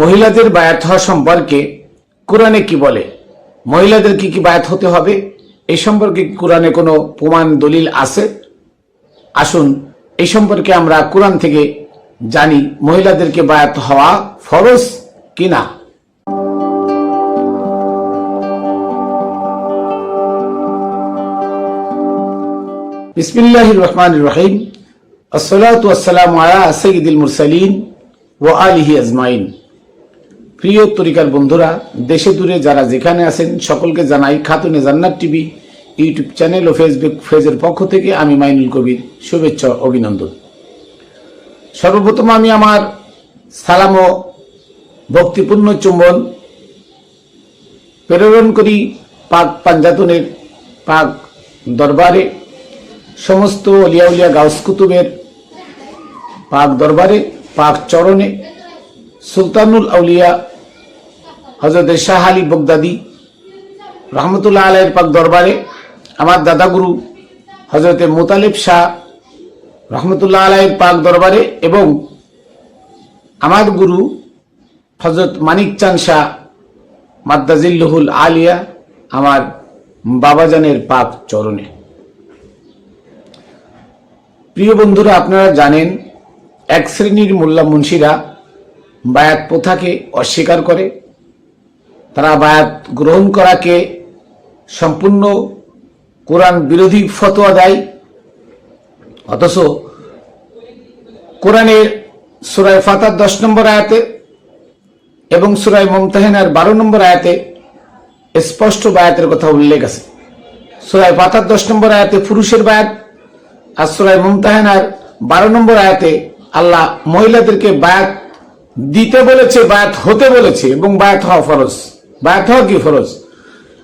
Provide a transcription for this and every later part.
মহিলাদের বায়াত হওয়া সম্পর্কে কোরআনে কি বলে? মহিলাদের কি কি বায়াত হতে হবে? এই সম্পর্কে কোরআনে কোনো প্রমাণ, দলিল আছে? আসুন এই সম্পর্কে আমরা কোরআন থেকে জানি মহিলাদেরকে বায়াত হওয়া ফরজ কিনা। বিসমিল্লাহ রহমান রহিম। আসসালাম আলা সঈদুল মুরসালিন ও আলিহি আজমাইন। প্রিয় তরিকার বন্ধুরা, দেশে দূরে যারা যেখানে আছেন, সকলকে জানাই Khatune Jannat TV YouTube channel ও ফেসবুক পেজের পক্ষ থেকে আমি মাইনুল কবির শুভেচ্ছা অভিনন্দন। সর্বপ্রথম আমি আমার সালাম ও ভক্তিপূর্ণ চুম্বন প্রেরণ করি পাক পাঞ্জাতনের পাক দরবারে। সমস্ত অলিয়া উলিয়া গাউস কুতুবের পাক দরবারে, পাক চরণে সুলতানুল আউলিয়া হজরত শাহ আলী বগদাদি রহমতুল্লাহ আলাইয়ের পাক দরবারে আমার দাদাগুরু হজরতে মোতালেব শাহ রহমতুল্লাহ আলাইয়ের পাক দরবারে এবং আমার গুরু হজরত মানিক চান শাহ মাদ্দাজিল্লুহুল আলিয়া আমার বাবাজানের পাক চরণে। প্রিয় বন্ধুরা, আপনারা জানেন, এক শ্রেণির মোল্লা মুন্সিরা বায়াত প্রথাকে অস্বীকার করে। তারা বায়াত গ্রহণ করাকে সম্পূর্ণ কোরআন বিরোধী ফতোয়া দেয়। অথচ কোরআনের সুরায় ফাতার দশ নম্বর আয়াতে এবং সুরায় মমতাহিনার বারো নম্বর আয়াতে স্পষ্ট বায়াতের কথা উল্লেখ আছে। সুরায় ফাতার দশ নম্বর আয়াতে পুরুষের বায়াত আর সুরায় মুমতাহানার বারো নম্বর আয়াতে আল্লাহ মহিলাদেরকে বায়াত দিতে বলেছে, বায়াত হতে বলেছে এবং বায়াত হওয়া ফরজ। হওয়া কি ফরজ?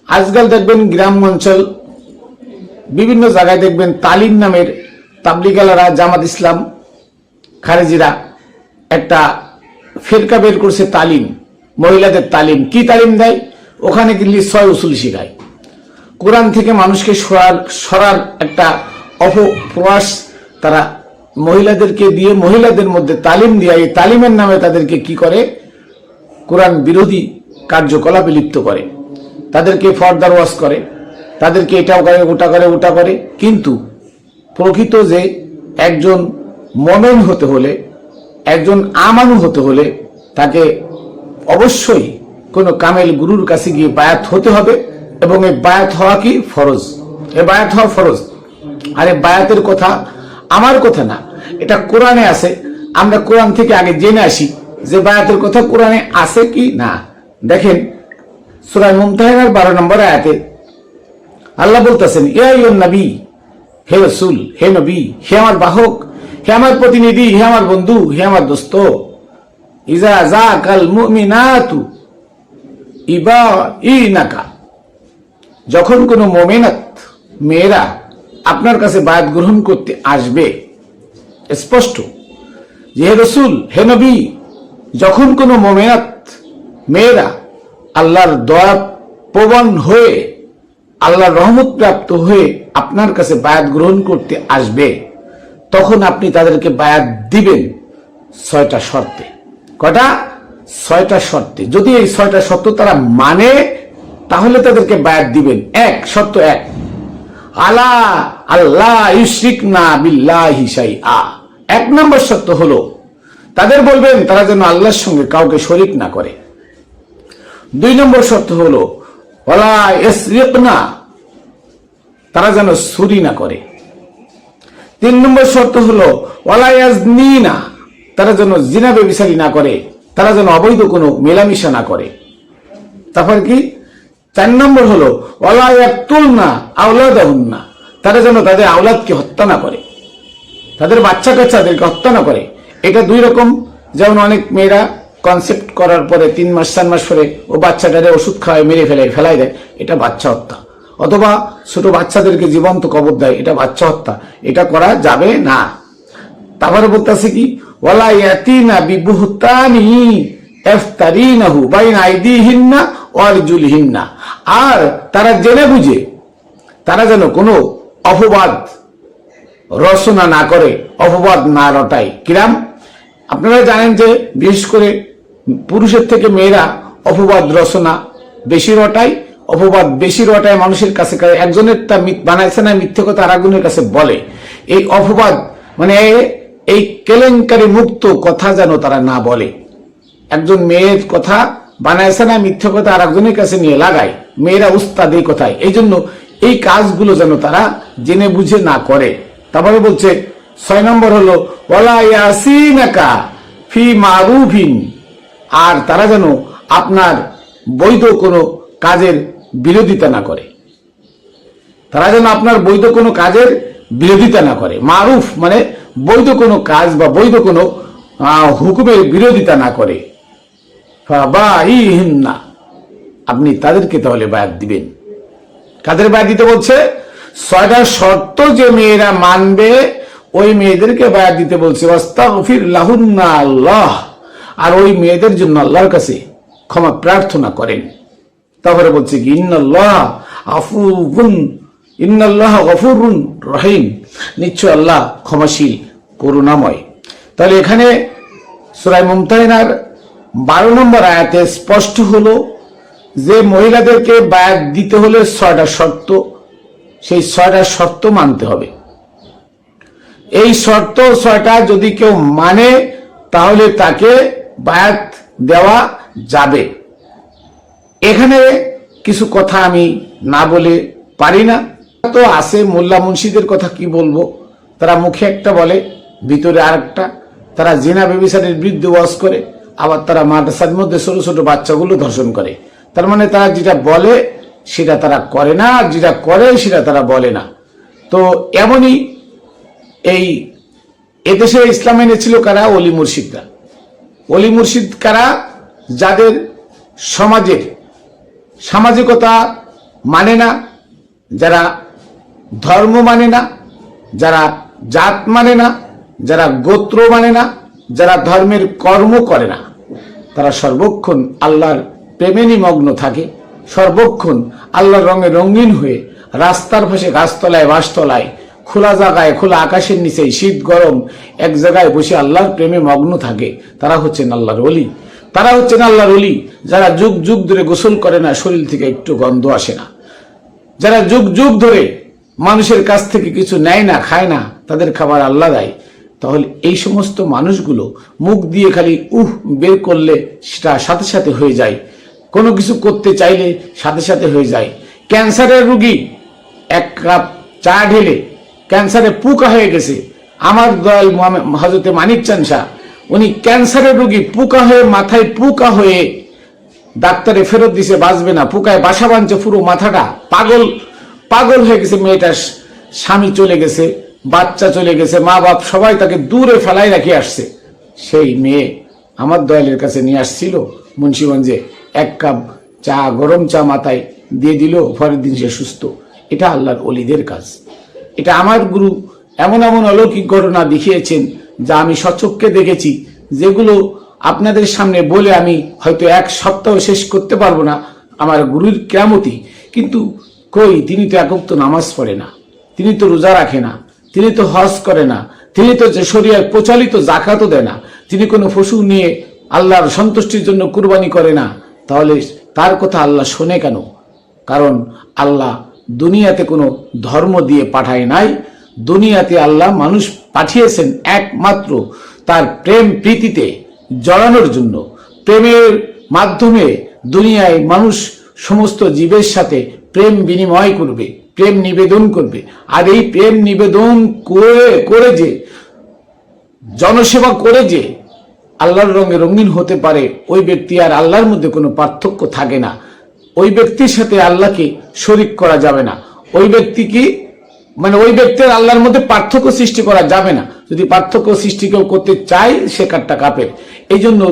আজকাল দেখবেন গ্রাম অঞ্চল, বিভিন্ন জায়গায় দেখবেন তালিম নামের তাবলিগালারা, জামাত ইসলাম, খারেজিরা একটা ফেরকা বের করছে তালিম, মহিলাদের তালিম। কি তালিম দেয়? ওখানে গেলে ছয় উসুল শিখায়। কোরআন থেকে মানুষকে সরার সরার একটা অপপ্রয়াস তারা মহিলাদেরকে দিয়ে, মহিলাদের মধ্যে তালিম দিয়ে। এই তালিমের নামে তাদেরকে কি করে? কোরআন বিরোধী কার্যকলাপে লিপ্ত করে। তাদেরকে ফর্দার ওয়াশ করে, তাদেরকে এটাও করে, ওটা করে ওটা করে। কিন্তু প্রকৃত যে একজন মমেন হতে হলে, একজন আমানু হতে হলে তাকে অবশ্যই কোনো কামেল গুরুর কাছে গিয়ে বায়াত হতে হবে এবং এই বায়াত হওয়া কি ফরজ? এ বায়াত হওয়া ফরজ। আর আরে বায়াতের কথা আমার কথা না, এটা কোরআনে আছে। আমরা কোরআন থেকে আগে জেনে আসি যে বায়াতের কথা কোরআনে আছে কি না। দেখেন, সুরায় মুমতাহিনার বারো নম্বর আয়াতে আল্লাহ বলতেছেন, এ নবী, হে রসুল, হে নবী, হে আমার বাহক, হে আমার প্রতিনিধি, হে আমার বন্ধু, হে আমার দোস্ত, ইজা যা কাল মুমিনাতু ইবা ইনাকা যখন কোনো মোমেনাত মেয়েরা আপনার কাছে বায়াত গ্রহণ করতে আসবে, স্পষ্ট যে, হে রসুল, হে নবী, যখন কোনো মোমেনাত মেয়েরা আল্লাহর দয়া প্রবণ হয়ে, আল্লাহর রহমত প্রাপ্ত হয়ে আপনার কাছে বায়াত গ্রহণ করতে আসবে, তখন আপনি তাদেরকে বায়াত দিবেন ছয়টা শর্তে। কটা? ছয়টা শর্তে। যদি এই ছয়টা শর্ত তারা মানে তাহলে তাদেরকে বায়াত দিবেন। এক, শর্ত এক। আলা আল্লাহ ইউশরিক না বিল্লাহ হিসাই আ এক নম্বর শর্ত হলো, তাদের বলবেন, তারা যেন আল্লাহর সঙ্গে কাউকে শরিক না করে। দুই নম্বর শর্ত হলো তারা যেন সুরি না করে। তিন নম্বর শর্ত হলো না তারা যেন জিনা বেবিসারি না করে, তারা যেন অবৈধ কোনো মেলামেশা না করে। তারপর কি? চার নম্বর হলো না আওলাদাহুন না তারা যেন তাদের আওলাদকে হত্যা না করে। তাদের বাচ্চা কাচ্চাদেরকে হত্যা না করে। এটা দুই রকম, যেমন অনেক মেয়েরা কনসেপ্ট করার পরে তিন মাস, চার মাস পরে ও বাচ্চাটারে ওষুধ খাওয়ায়, মেরে ফেলে, ফেলাই দেয়, এটা বাচ্চা হত্যা। অথবা ছোট বাচ্চাদেরকে জীবন্ত কবর দেয়, এটা বাচ্চা হত্যা। এটা করা যাবে না। তারপরে বলতেছে কি ওলা ইয়াতিনা বিবুহতানি এফতারিনাহু বাইনা আইদিহিন্না অর্জুলহিন্না আর তারা জেনে বুঝে, তারা যেন কোনো অপবাদ রচনা না করে, অপবাদ না রটায়। কিরাম? আপনারা জানেন যে, বিশেষ করে পুরুষের থেকে মেয়েরা অপবাদ রচনা বেশি রটায়, অপবাদ বেশি রটায় মানুষের কাছে একজনের তা বানাইছে না, মিথ্যে কথা আর একজনের কাছে বলে। এই অপবাদ মানে এই কেলেঙ্কারি মুক্ত কথা যেন তারা না বলে। একজন মেয়ের কথা বানাইছে না, মিথ্যে কথা আর একজনের কাছে নিয়ে লাগায়। মেয়েরা উস্তাদ এই কথায়। এই জন্য এই কাজগুলো যেন তারা জেনে বুঝে না করে। তারপরে বলছে, ছয় নম্বর হলো ওলা ইয়াসিনাকা ফি মারুফিন। আর তারা যেন আপনার বৈধ কোনো কাজের বিরোধিতা না করে। তারা যেন আপনার বৈধ কোনো কাজের বিরোধিতা না করে। মারুফ মানে বৈধ কোনো কাজ বা বৈধ কোনো হুকুমের বিরোধিতা না করে। না আপনি তাদেরকে তাহলে বায়াত দিবেন। কাদের বায়াত দিতে বলছে? ছয়টা শর্ত যে মেয়েরা মানবে, ওই মেয়েদেরকে বায়াত দিতে বলছে। ওয়াস্তাগফির লাহুন্না আল্লাহ। আর ওই মেয়েদের জন্য আল্লাহর কাছে ক্ষমা প্রার্থনা করেন। তারপরে বলছে কি, ইন্নাল্লাহ আফুবুন ইন্নাল্লাহ গফুরুন রহিম। নিশ্চয় আল্লাহ ক্ষমাশীল, করুণাময়। তাহলে এখানে সুরাই মুমতাহিনার বারো নম্বর আয়াতে স্পষ্ট হলো যে মহিলাদেরকে বায়াত দিতে হলে ছয়টা শর্ত, সেই ছয়টা শর্ত মানতে হবে। এই শর্ত, ছয়টা যদি কেউ মানে তাহলে তাকে বায়াত দেওয়া যাবে। এখানে কিছু কথা আমি না বলে পারি না। তো আছে মোল্লা মুন্সিদের কথা কি বলব? তারা মুখে একটা বলে, ভিতরে আরেকটা। তারা জেনা বেবিসারের বিরুদ্ধে ওয়াজ করে, আবার তারা মাদ্রাসার মধ্যে ছোট ছোট বাচ্চাগুলো ধর্ষণ করে। তার মানে তারা যেটা বলে, সেটা তারা করে না, আর যেটা করে, সেটা তারা বলে না। তো এমনই এই এদেশে ইসলাম এনেছিল কারা? অলি মুর্শিদরা। অলি মুর্শিদ কারা? যাদের সমাজের সামাজিকতা মানে না, যারা ধর্ম মানে না, যারা জাত মানে না, যারা গোত্র মানে না, যারা ধর্মের কর্ম করে না, তারা সর্বক্ষণ আল্লাহর প্রেমে নিমগ্ন থাকে, সর্বক্ষণ আল্লাহর রঙে রঙিন হয়ে রাস্তার পাশে গাছতলায় বাসতলায় খোলা জায়গায়, খোলা আকাশের নিচে শীত, গরম, এক জায়গায় বসে আল্লাহর প্রেমে মগ্ন থাকে, তারা হচ্ছেন আল্লাহর অলি তারা হচ্ছেন আল্লাহর অলি যারা যুগ যুগ ধরে গোসল করে না, শরীর থেকে একটু গন্ধ আসে না। যারা যুগ যুগ ধরে মানুষের কাছ থেকে কিছু নেয় না, খায় না, তাদের খাবার আল্লাহ দেয়। তাহলে এই সমস্ত মানুষগুলো মুখ দিয়ে খালি উহ বের করলে সেটা সাথে সাথে হয়ে যায়। কোনো কিছু করতে চাইলে সাথে সাথে হয়ে যায়। ক্যান্সারের রুগী এক কাপ চা ঢেলে ক্যান্সারে পুকা হয়ে গেছে। আমার দয়াল হজরতে মানিক চান শাহ, উনি ক্যান্সারের রুগী, পুকা হয়ে মাথায় পুকা হয়ে ডাক্তারে ফেরত দিছে, বাঁচবে না। পোকায় বাসা বাঁধছে পুরো মাথাটা। পাগল পাগল হয়ে গেছে মেয়েটার স্বামী চলে গেছে, বাচ্চা চলে গেছে মা বাপ সবাই তাকে দূরে ফেলাই রাখি আসছে। সেই মেয়ে আমার দয়ালের কাছে নিয়ে আসছিল মুন্সীগঞ্জে, এক কাপ চা, গরম চা মাথায় দিয়ে দিল, পরের দিন সে সুস্থ। এটা আল্লাহর অলিদের কাজ। এটা আমার গুরু এমন এমন অলৌকিক ঘটনা দেখিয়েছেন যা আমি সচক্ষে দেখেছি, যেগুলো আপনাদের সামনে বলে আমি হয়তো এক সপ্তাহ শেষ করতে পারব না আমার গুরুর কেরামতি। কিন্তু কই, তিনি তো একক তো নামাজ পড়ে না, তিনি তো রোজা রাখে না, তিনি তো হজ করে না, তিনি তো শরিয়ার প্রচলিত জাকাতও দেয় না, তিনি কোনো পশু নিয়ে আল্লাহর সন্তুষ্টির জন্য কুরবানি করে না, তাহলে তার কথা আল্লাহ শোনে কেন? কারণ আল্লাহ দুনিয়াতে কোনো ধর্ম দিয়ে পাঠায় নাই। দুনিয়াতে আল্লাহ মানুষ পাঠিয়েছেন একমাত্র তার প্রেম প্রীতিতে জড়ানোর জন্য। প্রেমের মাধ্যমে দুনিয়ায় মানুষ সমস্ত জীবের সাথে প্রেম বিনিময় করবে, প্রেম নিবেদন করবে। আর এই প্রেম নিবেদন করে করে যে, জনসেবা করে যে আল্লাহর রঙে রঙিন হতে পারে, ওই ব্যক্তি আর আল্লাহর মধ্যে কোনো পার্থক্য থাকে না। ওই ব্যক্তির সাথে আল্লাহকে শরিক করা যাবে না। ওই ব্যক্তি কি মানে ওই ব্যক্তির আল্লাহর মধ্যে পার্থক্য সৃষ্টি করা যাবে না। যদি পার্থক্য সৃষ্টি কেউ করতে চায়, সে কাঠটা কাপের এই জন্য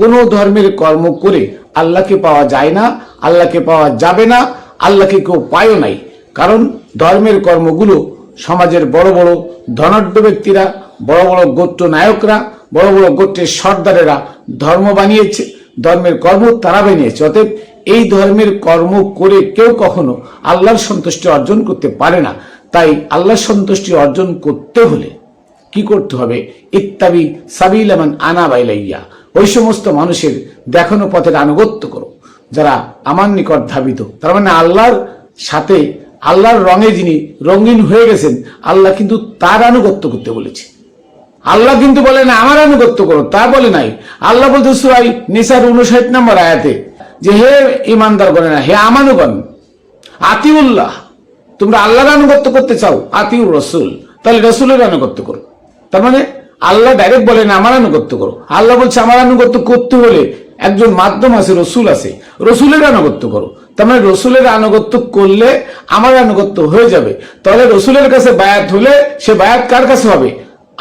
কোনো ধর্মের কর্ম করে আল্লাহকে পাওয়া যায় না, আল্লাহকে পাওয়া যাবে না, আল্লাহকে কেউ পায়ও নাই। কারণ ধর্মের কর্মগুলো সমাজের বড় বড় ধনাঢ্য ব্যক্তিরা, বড় বড় গোত্র নায়করা, বড় বড় গোত্রের সর্দারেরা ধর্ম বানিয়েছে, ধর্মের কর্ম তারা বানিয়েছে। অতএব এই ধর্মের কর্ম করে কেউ কখনো আল্লাহর সন্তুষ্টি অর্জন করতে পারে না। তাই আল্লাহর সন্তুষ্টি অর্জন করতে হলে কি করতে হবে? ইত্তাবি সাবিলামান আনা বাইলাইয়া। ওই সমস্ত মানুষের দেখানো পথের আনুগত্য করো। যারা আমার নিকট ধাবিত, তার মানে আল্লাহর সাথে, আল্লাহর রঙে যিনি রঙিন হয়ে গেছেন, আল্লাহ কিন্তু তার আনুগত্য করতে বলেছে। আল্লাহ কিন্তু বলে না, আমার আনুগত্য করো। তা বলে নাই। আল্লাহ বলতে সুরাই নিসার উনষাট নম্বর আয়াতে যে হে ইমানদার বলে না হে আমানুগণ, আতিউল্লাহ, তোমরা আল্লাহর আনুগত্য করতে চাও, আতিউর রসুল, তাহলে রসুলের আনুগত্য করো। তার মানে আল্লাহ ডাইরেক্ট বলেন, আমার আনুগত্য করো। আল্লাহ বলছে, আমার আনুগত্য করতে হলে একজন মাধ্যম আছে, রসুল আছে, রসুলের আনুগত্য করো। তার মানে রসুলের আনুগত্য করলে আমার আনুগত্য হয়ে যাবে। তাহলে রসুলের কাছে বায়াত হলে সে বায়াত কার কাছে হবে?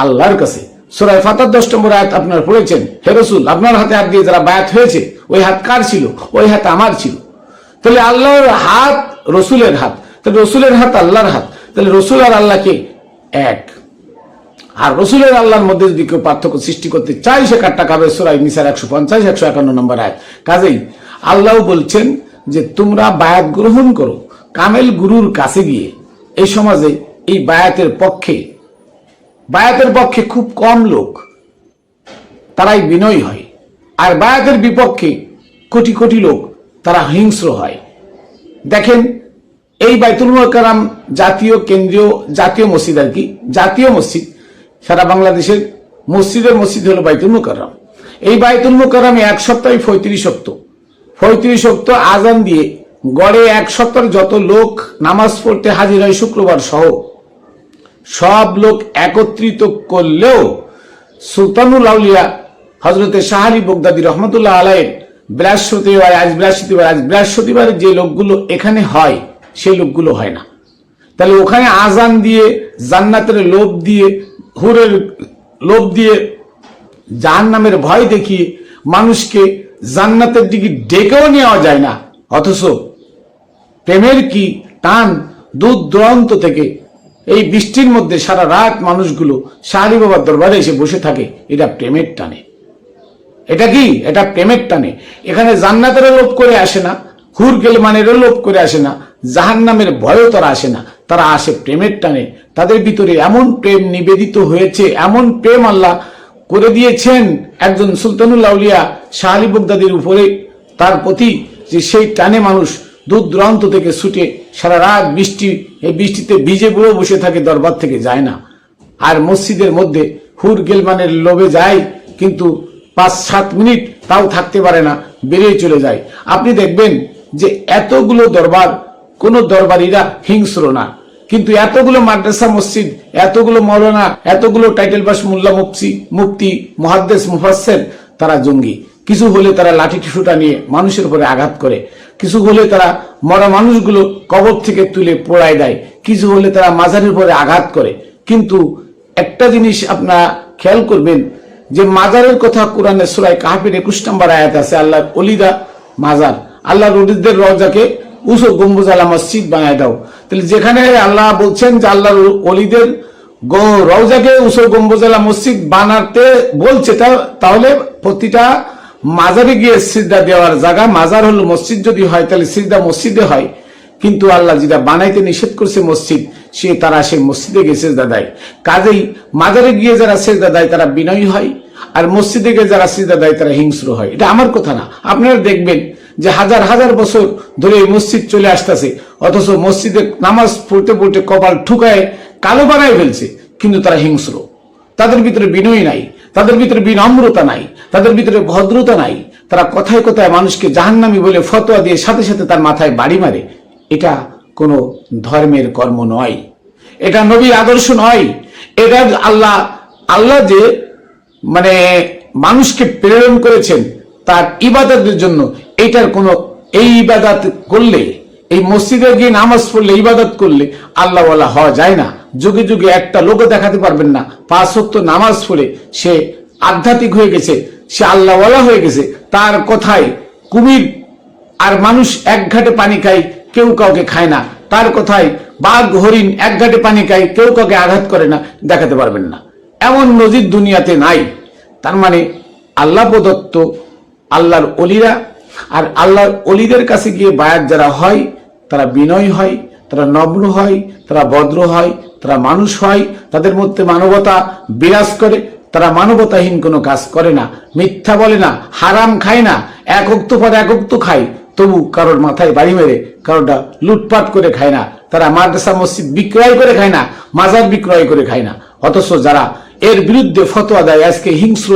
আল্লাহর কাছে। সুরায় ফাতার দশ নম্বর আয়াত আপনার পড়েছেন, হে রসুল, আপনার হাতে হাত দিয়ে যারা বায়াত হয়েছে ওই হাত কার ছিল? ওই হাত আমার ছিল। তাহলে আল্লাহর হাত রসুলের হাত। তাহলে রসুলের হাত আল্লাহর হাত। তাহলে রসুল আর আল্লাহকে এক। আর রসুলের আল্লাহর মধ্যে যদি কেউ পার্থক্য সৃষ্টি করতে চাই সে কাটটা কাবে সুরাই নিসার একশো পঞ্চাশ, একশো একান্ন নম্বর আয় কাজেই আল্লাহ বলছেন যে, তোমরা বায়াত গ্রহণ করো কামেল গুরুর কাছে গিয়ে। এই সমাজে এই বায়াতের পক্ষে বায়াতের পক্ষে খুব কম লোক, তারাই বিনয়ী হয়। আর বায়াতের বিপক্ষে কোটি কোটি লোক তারা হিংস্র হয়। দেখেন, এই বাইতুল মোকারাম জাতীয় কেন্দ্রীয় জাতীয় মসজিদ আর কি, জাতীয় মসজিদ, সারা বাংলাদেশের মসজিদের মসজিদ হলো বাইতুল মোকাররম। এই বাইতুল মোকাররমে এক সপ্তাহে পঁয়ত্রিশ শক্ত পঁয়ত্রিশ শক্ত আজান দিয়ে গড়ে এক সপ্তাহ যত লোক নামাজ পড়তে হাজির হয় শুক্রবার সহ, সব লোক একত্রিত করলেও সুলতানুল আউলিয়া হজরতে শাহারি বগদাদি রহমতুল্লাহ আলাইয়ের বৃহস্পতিবার, আজ বৃহস্পতিবার আজ বৃহস্পতিবার যে লোকগুলো এখানে হয় সেই লোকগুলো হয় না। তাহলে ওখানে আজান দিয়ে, জান্নাতের লোভ দিয়ে, হুরের লোভ দিয়ে জাহান নামের ভয় দেখিয়ে মানুষকে জান্নাতের দিকে ডেকেও নেওয়া যায় না। অথচ প্রেমের কি টান দূর দূরান্ত থেকে এই বৃষ্টির মধ্যে সারা রাত মানুষগুলো শাহরি বাবার দরবারে এসে বসে থাকে, এটা প্রেমের টানে। এটা কি? এটা প্রেমের টানে। এখানে জান্নাতেরও লোভ করে আসে না, হুর গেলমানেরও লোভ করে আসে না জাহান নামের ভয়ও তারা আসে না, তারা আসে প্রেমের টানে। তাদের ভিতরে এমন প্রেম নিবেদিত হয়েছে, এমন প্রেম আল্লাহ করে দিয়েছেন। একজন সুলতানুল আউলিয়া শাহ উপরে তার প্রতি যে সেই টানে মানুষ দূর দূরান্ত থেকে ছুটে সারা রাত বৃষ্টি, এই বৃষ্টিতে ভিজে পুরো বসে থাকে, দরবার থেকে যায় না। আর মসজিদের মধ্যে হুর গেলমানের লোভে যায়, কিন্তু পাঁচ সাত মিনিট তাও থাকতে পারে না, বেরিয়ে চলে যায়। আপনি দেখবেন যে এতগুলো দরবার, কোনো দরবারিরা হিংস্র না। কিন্তু এতগুলো মাদ্রাসা মসজিদ, এতগুলো মৌলানা, এতগুলো টাইটেল পাস মোল্লা মুফতি মুফতি, মহাদ্দেস মুফাসের তারা জঙ্গি। কিছু হলে তারা লাঠি টিসুটা নিয়ে মানুষের উপরে আঘাত করে। কিছু হলে তারা মরা মানুষগুলো কবর থেকে তুলে পোড়ায় দেয়। কিছু হলে তারা মাজারের উপরে আঘাত করে। কিন্তু একটা জিনিস আপনারা খেয়াল করবেন যে মাজারের কথা কোরআনের সুরায় কাহাফের একুশ নম্বর আয়াত আছে, আল্লাহ অলিদা মাজার, আল্লাহ রুদিদের রজাকে উসো গম্বুজ আলা মসজিদ বানায় দাও। তাহলে যেখানে আল্লাহ বলছেন যে আল্লাহ অলিদের রওজাকে উসো গম্বুজ আলা মসজিদ বানাতে বলছে তাহলে প্রতিটা মাজারে গিয়ে সিজদা দেওয়ার জায়গা, মাজার হলো মসজিদ যদি হয়, তাহলে সিজদা মসজিদে হয়। কিন্তু আল্লাহ যেটা বানাইতে নিষেধ করছে মসজিদ সে তারা সে মসজিদে গিয়ে সেজদা দেয়। কাজেই মাজারে গিয়ে যারা সেজদা দেয়, তারা বিনয়ী হয়, আর মসজিদে গিয়ে যারা সেজদা দেয়, তারা হিংস্র হয়। এটা আমার কথা না। আপনারা দেখবেন যে হাজার হাজার বছর ধরে এই মসজিদ চলে আসতেছে, অথচ মসজিদে নামাজ পড়তে পড়তে কপাল ঠুকায়, কালো বানায় ফেলছে, কিন্তু তারা হিংস্র। তাদের ভিতরে বিনয় নাই, তাদের ভিতরে বিনম্রতা নাই, তাদের ভিতরে ভদ্রতা নাই। তারা কথায় কথায় মানুষকে জাহান্নামি বলে ফতোয়া দিয়ে সাথে সাথে তার মাথায় বাড়ি মারে। এটা কোনো ধর্মের কর্ম নয়। এটা নবীর আদর্শ নয়। এটা আল্লাহ আল্লাহ যে মানে মানুষকে প্রেরণ করেছেন তার ইবাদতের জন্য, এইটার কোনো, এই ইবাদত করলে, এই মসজিদে গিয়ে নামাজ পড়লে, ইবাদত করলে আল্লাহ বলা হওয়া যায় না। যুগে যুগে একটা লোকও দেখাতে পারবেন না। পাঁচ নামাজ পড়ে সে আধ্যাত্মিক হয়ে গেছে, সে আল্লাহওয়ালা হয়ে গেছে। তার কথায় কুমির আর মানুষ এক ঘাটে পানি খায় কেউ কাউকে খায় না। তার কথায় বাঘ, হরিণ, এক ঘাটে পানি খায়, কেউ কাউকে আঘাত করে না, দেখাতে পারবেন না। এমন নজির দুনিয়াতে নাই। তার মানে আল্লাহ প্রদত্ত আল্লাহর অলিরা আর আল্লাহর অলিদের কাছে গিয়ে বায়াত যারা হয়, তারা বিনয় হয়, তারা নগ্ন হয়, তারা ভদ্র হয়, তারা মানুষ হয়, তাদের মধ্যে মানবতা বিরাজ করে, তারা মানবতাহীন কোনো কাজ করে না, মিথ্যা বলে না, হারাম খায় না, এক অক্ত পর এক অক্ত খায়। তবু কারোর মাথায় বাড়ি মেরে কারোটা লুটপাট করে খায় না, তারা মাদ্রাসা, মসজিদ বিক্রয় করে খায় না, মাজার বিক্রয় করে খায় না। অথচ যারা এর বিরুদ্ধে ফতোয়া দেয়, আজকে হিংস্র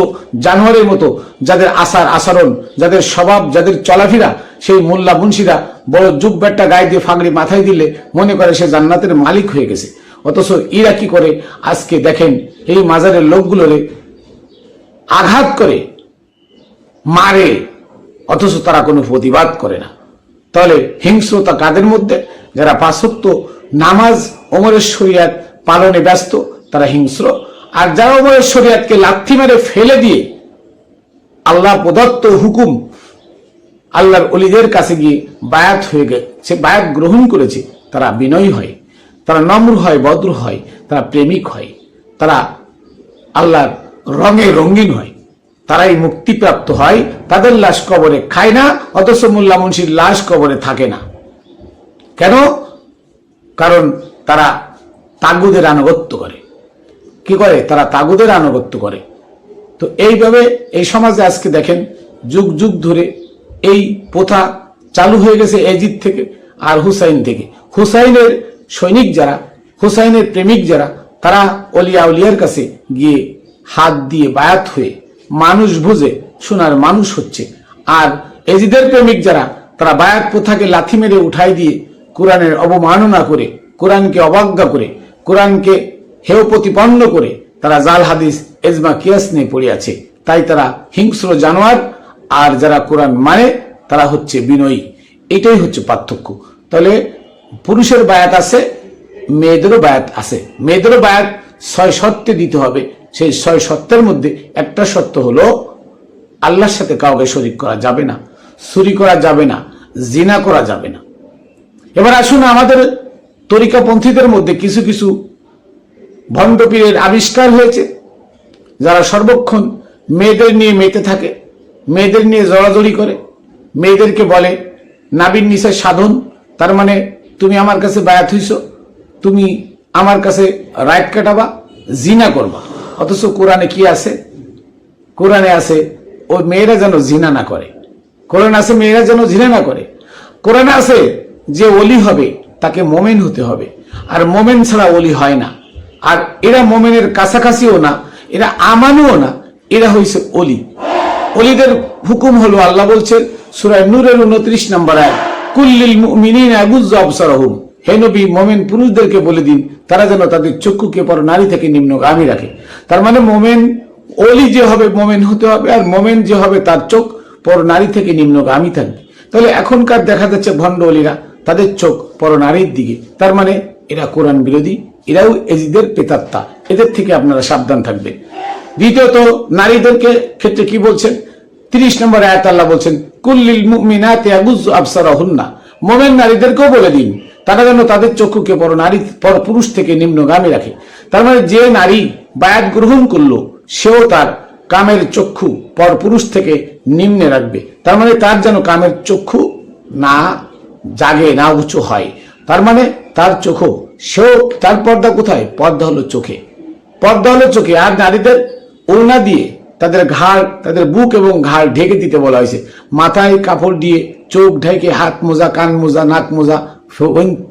জানোয়ারের মতো যাদের আচার আচরণ, যাদের স্বভাব, যাদের চলাফেরা, সেই মোল্লা মুন্সিরা বড় যুগ ব্যাটটা গায়ে দিয়ে ফাগড়ি মাথায় দিলে মনে করে সে জান্নাতের মালিক হয়ে গেছে। অথচ এরা কি করে? আজকে দেখেন এই মাজারের লোকগুলোরে আঘাত করে, মারে। অথচ তারা কোনো প্রতিবাদ করে না। তাহলে হিংস্রতা কাদের মধ্যে? যারা পাঁচক্ত নামাজ ওমরের শরিয়াত পালনে ব্যস্ত, তারা হিংস্র। আর যারা ওমরের শরিয়াতকে লাথি মেরে ফেলে দিয়ে আল্লাহ প্রদত্ত হুকুম আল্লাহর অলিদের কাছে গিয়ে বায়াত হয়ে গেছে বায়াত গ্রহণ করেছে, তারা বিনয়ী হয়, তারা নম্র হয়, ভদ্র হয়, তারা প্রেমিক হয়, তারা আল্লাহর রঙে রঙিন হয়। তারাই মুক্তিপ্রাপ্ত হয়, তাদের লাশ কবরে খায় না, অথচ মোল্লা মুন্সির লাশ কবরে থাকে না। কেন? কারণ তারা তাগুদের আনুগত্য করে। কি করে? তারা তাগুদের আনুগত্য করে। তো এইভাবে এই সমাজে আজকে দেখেন, যুগ যুগ ধরে এই প্রথা চালু হয়ে গেছে এজিদ থেকে আর হুসাইন থেকে। হুসাইনের সৈনিক যারা, হুসাইনের প্রেমিক যারা, তারা অলিয়া উলিয়ার কাছে গিয়ে হাত দিয়ে বায়াত হয়ে মানুষ বুঝে, সোনার মানুষ হচ্ছে। আর এজিদের প্রেমিক যারা, তারা বায়াত প্রথাকে লাথি মেরে উঠাই দিয়ে কোরআনের অবমাননা করে, কোরআনকে অবজ্ঞা করে, কোরআনকে হেয় প্রতিপন্ন করে, তারা জাল হাদিস, এজমা, কিয়াস নিয়ে পড়ে আছে। তাই তারা হিংস্র জানোয়ার, আর যারা কোরআন মানে তারা হচ্ছে বিনয়ী। এটাই হচ্ছে পার্থক্য। তাহলে পুরুষের বায়াত আছে, মেয়েদেরও বায়াত আছে। মেয়েদেরও বায়াত ছয় শর্তে দিতে হবে। সেই ছয় শর্তের মধ্যে একটা সত্য হলো, আল্লাহর সাথে কাউকে শরিক করা যাবে না, চুরি করা যাবে না, জিনা করা যাবে না। এবার আসুন আমাদের তরিকাপন্থীদের মধ্যে কিছু কিছু ভণ্ডপীরের আবিষ্কার হয়েছে, যারা সর্বক্ষণ মেয়েদের নিয়ে মেতে থাকে, মেয়েদের নিয়ে জড়াজড়ি করে, মেয়েদেরকে বলে নাবিন নিচের সাধন, তার মানে তুমি আমার কাছে বায়াত হইছ, তুমি আমার কাছে রাইট কাটাবা, জিনা করবা। অথচ কোরআনে কি আছে? কোরআনে আছে ওই মেয়েরা যেন জিনা না করে। কোরআন আছে, মেয়েরা যেন জিনা না করে। কোরআনে আছে যে অলি হবে, তাকে মোমেন হতে হবে। আর মোমেন ছাড়া অলি হয় না। আর এরা মোমেনের কাছাকাছিও না, এরা আমানুও না, এরা হয়েছে অলি অলিদের হুকুম হলো আল্লাহ বলছেন সুরায় নূরের উনত্রিশ নম্বর আয় কুল্লিল মুমিনিন আগুজ্জু আবসারহুম। হে নবী, মোমেন পুরুষদেরকে বলে দিন, তারা যেন তাদের চক্ষুকে পর নারী থেকে নিম্নগামী রাখে। তার মানে মোমেন অলি যে হবে মোমেন হতে হবে, আর মোমেন যে হবে তার চোখ পর নারী থেকে নিম্নগামী থাকবে। তাহলে এখনকার দেখা যাচ্ছে ভণ্ড অলিরা তাদের চোখ পর নারীর দিকে। তার মানে এরা কোরআন বিরোধী, এরাও এজিদের পেতাত্তা এদের থেকে আপনারা সাবধান থাকবেন। দ্বিতীয়ত, নারীদেরকে ক্ষেত্রে কি বলছেন? তিরিশ নম্বর আয়াত আল্লাহ বলছেন, কুল্লিল মুমিনাতে আগুজ্জু আবসারাহুন্না। মোমেন নারীদেরকেও বলে দিন তারা যেন তাদের চক্ষুকে পর নারী, পর পুরুষ থেকে নিম্নগামী রাখে। তার মানে যে নারী বায়াত গ্রহণ করল, সেও তার কামের চক্ষু পর পুরুষ থেকে নিম্নে রাখবে। তার মানে তার যেন কামের চক্ষু না জাগে, না উঁচু হয়। তার মানে তার চোখও, সেও তার পর্দা কোথায়? পর্দা হলো চোখে। পর্দা হলো চোখে। আর নারীদের ওড়না দিয়ে তাদের ঘাড়, তাদের বুক এবং ঘাড় ঢেকে দিতে বলা হয়েছে। মাথায় কাপড় দিয়ে চোখ ঢেকে হাত মোজা, কান মোজা, নাক মোজা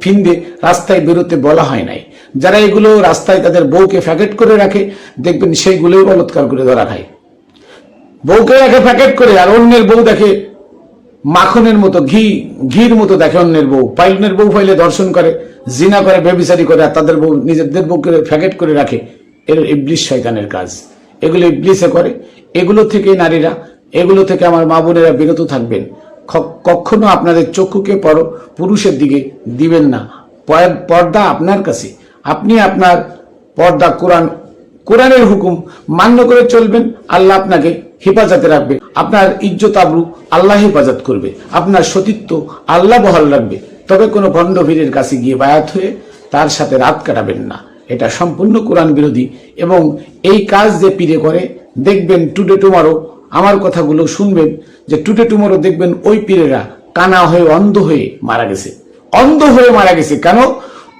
ফিন্দে রাস্তায় বেরোতে বলা হয় নাই। যারা এগুলো রাস্তায় তাদের বউকে প্যাকেট করে রাখে, দেখবেন সেইগুলোই বলৎকার করে ধরা খায়। বউকে রাখে, প্যাকেট করে, আর অন্যের বউ দেখে, মাখনের মতো ঘি, ঘির মতো দেখে অন্যের বউ। পাইলনের বউ ফাইলে দর্শন করে, জিনা করে, বেবিচারি করে, আর তাদের বউ, নিজেদের বউকে প্যাকেট করে রাখে। এর ইবলিশ শয়তানের কাজ। এগুলো ইবলিসে করে, এগুলো থেকে নারীরা, এগুলো থেকে আমার মা বোনেরা বিরত থাকবেন। কখনো আপনাদের চক্ষুকে পর পুরুষের দিকে দিবেন না। পর্দা আপনার কাছে। আপনি আপনার পর্দা কোরআন কোরআনের হুকুম মান্য করে চলবেন, আল্লাহ আপনাকে হেফাজতে রাখবে। আপনার ইজ্জত আবরু আল্লাহ হেফাজত করবে। আপনার সতীত্ব আল্লাহ বহাল রাখবে। তবে কোনো ভণ্ডভীরের কাছে গিয়ে বায়াত হয়ে তার সাথে রাত কাটাবেন না। এটা সম্পূর্ণ কোরআন বিরোধী এবং এই কাজ যে পীরে করে, দেখবেন টুডে টুমারো আমার কথাগুলো শুনবেন যে টুটে টুমারো দেখবেন ওই পীরেরা কানা হয়ে অন্ধ হয়ে মারা গেছে। অন্ধ হয়ে মারা গেছে কেন?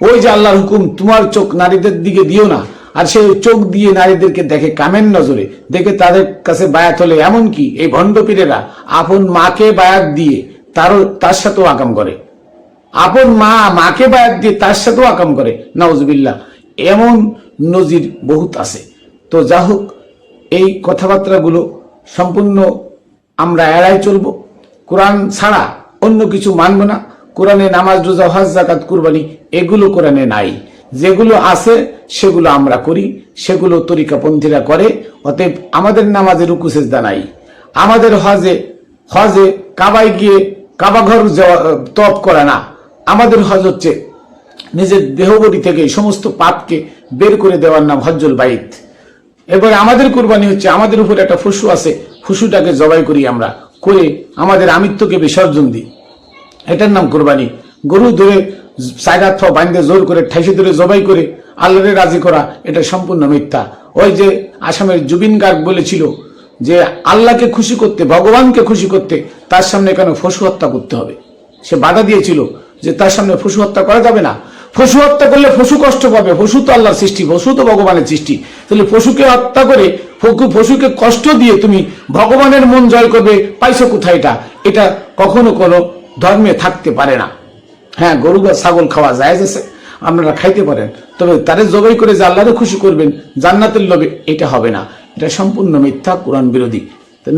ওই যে আল্লাহর হুকুম, তোমার চোখ নারীদের দিকে দিও না, আর সে চোখ দিয়ে নারীদেরকে দেখে কামের নজরে, দেখে তাদের কাছে বায়াত হলে এমন কি? এই ভণ্ড পীরেরা আপন মাকে বায়াত দিয়ে তারও, তার সাথেও আকাম করে। আপন মা, মাকে বায়াত দিয়ে তার সাথেও আকাম করে। নওয়াজবিল্লাহ এমন নজির বহুত আছে। তো যা হোক এই কথাবার্তাগুলো সম্পূর্ণ আমরা এড়াই চলব। কোরআন ছাড়া অন্য কিছু মানব না। কোরআনে নামাজ, রোজা, হজ জাকাত কুরবানি এগুলো কোরআনে নাই। যেগুলো আছে, সেগুলো আমরা করি। সেগুলো তরিকাপন্থীরা করে। অতএব আমাদের নামাজে রুকু, সেজদা নাই। আমাদের হজে হজে কাবায় গিয়ে কাবাঘর তপ করা না। আমাদের হজ হচ্ছে নিজের দেহবডি থেকে সমস্ত পাপকে বের করে দেওয়ার নাম হজ্জুল বাইত। এবারে আমাদের কুরবানি হচ্ছে, আমাদের উপর একটা ফুসু আছে, ফুসুটাকে জবাই করি আমরা, করে আমাদের আমিত্বকে বিসর্জন দিই। এটার নাম কোরবানি। গরু ধরে সাইরাত বান্ধে জোর করে, ঠাইসে ধরে জবাই করে, আল্লাহরে রাজি করা, এটা সম্পূর্ণ মিথ্যা। ওই যে আসামের জুবিন গার্গ বলেছিল যে, আল্লাহকে খুশি করতে, ভগবানকে খুশি করতে তার সামনে কেন পশু হত্যা করতে হবে? সে বাধা দিয়েছিল যে, তার সামনে পশু হত্যা করা যাবে না। পশু হত্যা করলে পশু কষ্ট পাবে, পশু তো আল্লাহর সৃষ্টি, পশু তো ভগবানের সৃষ্টি। তাহলে পশুকে হত্যা করে পশুকে কষ্ট দিয়ে তুমি ভগবানের মন জয় করবে, পাইছো কোথায় এটা? এটা কখনো কোনো ধর্মে থাকতে পারে না। হ্যাঁ গরু বা ছাগল খাওয়া যায় আছে, আপনারা খাইতে পারেন। তবে তারে জবাই করে যে আল্লাহরে খুশি করবেন, জান্নাতের লোভে এটা হবে না। এটা সম্পূর্ণ মিথ্যা, কোরআন বিরোধী।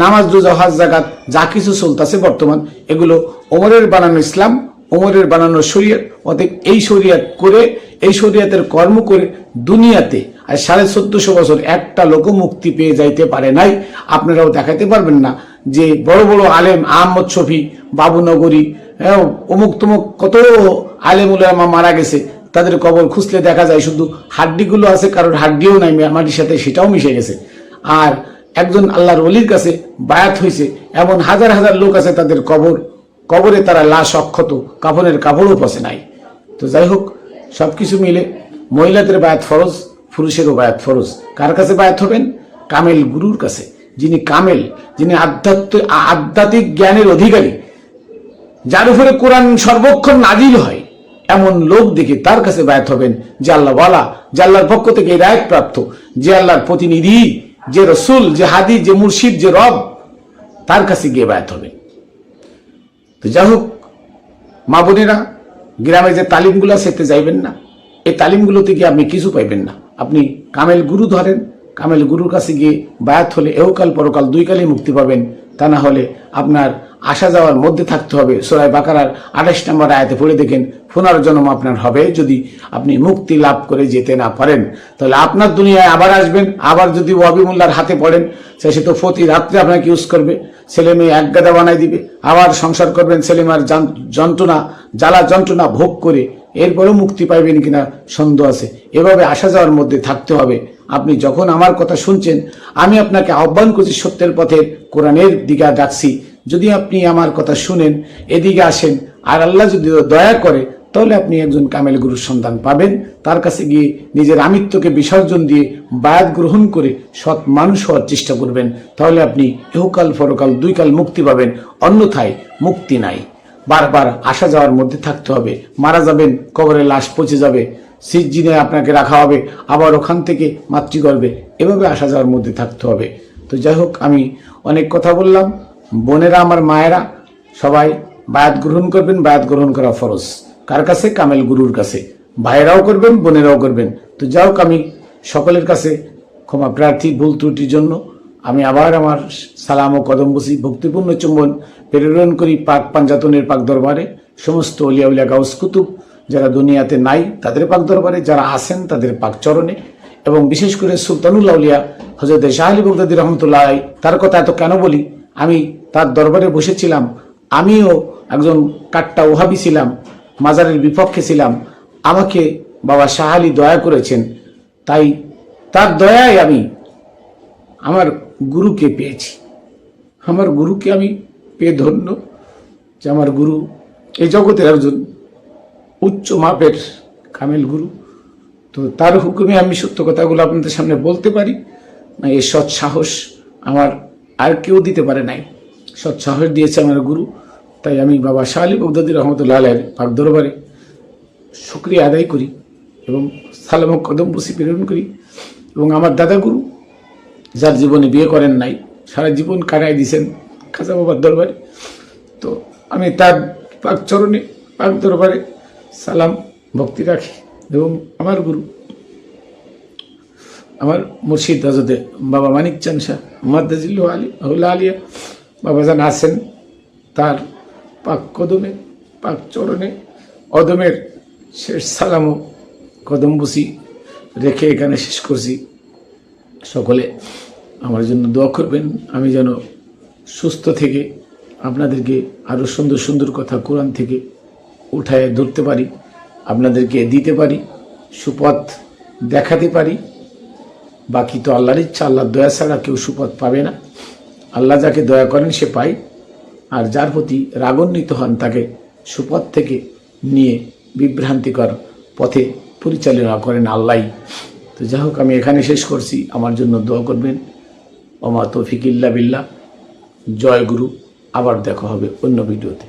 নামাজ, রোজা, হজ জাগাত যা কিছু চলতেছে বর্তমান, এগুলো ওমরের বানানো ইসলাম ওমরের বানানো শরীয়ত অতএব এই শরীয়ত করে এই শরীয়তের কর্ম করে দুনিয়াতে আর সাড়ে চোদ্দশো বছর একটা লোক মুক্তি পেয়ে যাইতে পারে নাই। আপনারাও দেখাতে পারবেন না যে বড় বড় আলেম আহমদ শফি বাবুনগরী হ্যাঁ, অমুক তমুক কত আলেম উলামা মারা গেছে তাদের কবর খুঁজলে দেখা যায় শুধু হাড্ডিগুলো আছে কারোর হাড্ডিও নাই মাটির সাথে সেটাও মিশে গেছে। আর একজন আল্লাহর অলির কাছে বায়াত হয়েছে এমন হাজার হাজার লোক আছে তাদের কবর কবরে তারা লাশ অক্ষত, কাফনের কাপড়ও পচে নাই। তো যাই হোক, সবকিছু মিলে মহিলাদের বায়াত ফরজ, পুরুষেরও বায়াত ফরজ। কার কাছে বায়াত হবেন? কামেল গুরুর কাছে। যিনি কামেল, যিনি আধ্যাত্মিক আধ্যাত্মিক জ্ঞানের অধিকারী, যার উপরে কোরআন সর্বক্ষণ নাজিল হয়, এমন লোক দেখে তার কাছে বায়াত হবেন যে আল্লাহ ওয়ালা, যে আল্লাহর পক্ষ থেকে রায়ত প্রাপ্ত, যে আল্লাহর প্রতিনিধি, যে রসুল, যে হাদি যে মুর্শিদ, যে রব, তার কাছে গিয়ে বায়াত হবেন। তো যাই হোক মা বোনেরা, গ্রামে যে তালিমগুলো সেতে যাইবেন না। এই তালিমগুলো থেকে আপনি কিছু পাইবেন না। আপনি কামেল গুরু ধরেন, কামেল গুরুর কাছে গিয়ে বায়াত হলে এহকাল পরকাল দুই কালে মুক্তি পাবেন। তা না হলে আপনার আসা যাওয়ার মধ্যে থাকতে হবে। সোরাই বাকারার আঠাশ নম্বর আয়াতে পড়ে দেখেন পুনর্জন্ম আপনার হবে যদি আপনি মুক্তি লাভ করে যেতে না পারেন। তাহলে আপনার দুনিয়ায় আবার আসবেন, আবার যদি ওয়াবিমুল্লার হাতে পড়েন সে তো প্রতি রাত্রে আপনাকে ইউজ করবে। ছেলে মেয়ে এক গাদা বানাই দিবে, আবার সংসার করবেন ছেলে মেয়ের যন্ত্রণা, জ্বালা যন্ত্রণা ভোগ করে। এরপরেও মুক্তি পাইবেন কিনা সন্দেহ আছে। এভাবে আসা যাওয়ার মধ্যে থাকতে হবে। আপনি যখন আমার কথা শুনছেন, আমি আপনাকে আহ্বান করছি সত্যের পথের কোরআনের দিকে ডাকছি। যদি আপনি আমার কথা শুনেন, এদিকে আসেন, আর আল্লাহ যদি দয়া করে, তাহলে আপনি একজন কামেল গুরুর সন্ধান পাবেন। তার কাছে গিয়ে নিজের আমিত্বকে বিসর্জন দিয়ে বায়াত গ্রহণ করে সৎ মানুষ হওয়ার চেষ্টা করবেন। তাহলে আপনি এহকাল পরকাল দুই কাল মুক্তি পাবেন, অন্যথায় মুক্তি নাই। বারবার আসা যাওয়ার মধ্যে থাকতে হবে। মারা যাবেন কবরে লাশ পচে যাবে। সিজিনে আপনাকে রাখা হবে, আবার ওখান থেকে মাতৃগর্ভে। এভাবে আসা যাওয়ার মধ্যে থাকতে হবে। তো যাই হোক, আমি অনেক কথা বললাম। বোনেরা, আমার মায়েরা, সবাই বায়াত গ্রহণ করবেন, বায়াত গ্রহণ করা ফরজ। কার কাছে? কামেল গুরুর কাছে। ভাইয়েরাও করবেন, বোনেরাও করবেন। তো হোক, আমি সকলের কাছে ক্ষমা প্রার্থী, ভুল ত্রুটির জন্য আমি আবার আমার সালাম ও কদমবসি ভক্তিপূর্ণ চুম্বন প্রেরণ করি পাক পাঞ্জাতনের পাক দরবারে। সমস্ত অলিয়া উলিয়া গাউস কুতুব, যারা দুনিয়াতে নাই, তাদের পাক দরবারে, যারা আছেন, তাদের পাক চরণে। এবং বিশেষ করে সুলতানুল্লাহ উলিয়া হজরত শাহ আলী বগদাদি রহমতুল্লাহ তার কথা এত কেন বলি? আমি তার দরবারে বসেছিলাম, আমিও একজন কাট্টা ওহাবি ছিলাম, মাজারের বিপক্ষে ছিলাম। আমাকে বাবা শাহ আলী দয়া করেছেন, তাই তার দয়ায় আমি আমার গুরুকে পেয়েছি। আমার গুরুকে আমি পেয়ে ধন্য যে আমার গুরু এই জগতের একজন উচ্চ মাপের কামেল গুরু। তো তার হুকুমে আমি সত্য কথাগুলো আপনাদের সামনে বলতে পারি। না, এই সৎ সাহস আমার আর কেউ দিতে পারে নাই। সৎ সাহস দিয়েছে আমার গুরু। তাই আমি বাবা শাহ আলী বগদাদি রহমতুল্লাহ আলের পাক দরবারে শুক্রিয়া আদায় করি এবং সালাম কদম বসি প্রেরণ করি এবং আমার দাদা গুরু, যার জীবনে বিয়ে করেন নাই, সারা জীবন কাটাই দিয়েছেন খাজা বাবার দরবারে। তো আমি তার পাক চরণে, পাক দরবারে সালাম, ভক্তি রাখি এবং আমার গুরু আমার মুর্শিদ হজরতে বাবা মানিক চান শাহ মাদ্দাজিল্ল আলী আহুল্লা আলিয়া বাবা বাবাজান আছেন তার পাক কদমে, পাক চরণে, অদমের শেষ সালামও কদম বসি, রেখে এখানে শেষ করছি। সকলে আমার জন্য দোয়া করবেন, আমি যেন সুস্থ থেকে আপনাদেরকে আরও সুন্দর সুন্দর কথা কোরআন থেকে উঠায় ধরতে পারি, আপনাদেরকে দিতে পারি, সুপথ দেখাতে পারি বাকি তো আল্লাহর ইচ্ছা, আল্লাহর দয়া ছাড়া কেউ সুপথ পাবে না। আল্লাহ যাকে দয়া করেন সে পায়। আর যার প্রতি রাগান্বিত হন, তাকে সুপথ থেকে নিয়ে বিভ্রান্তিকর পথে পরিচালনা করেন আল্লাহ তো যাই হোক, আমি এখানে শেষ করছি। আমার জন্য দোয়া করবেন। অমা তৌফিক ইল্লা বিল্লাহ। জয় গুরু। আবার দেখা হবে অন্য ভিডিওতে।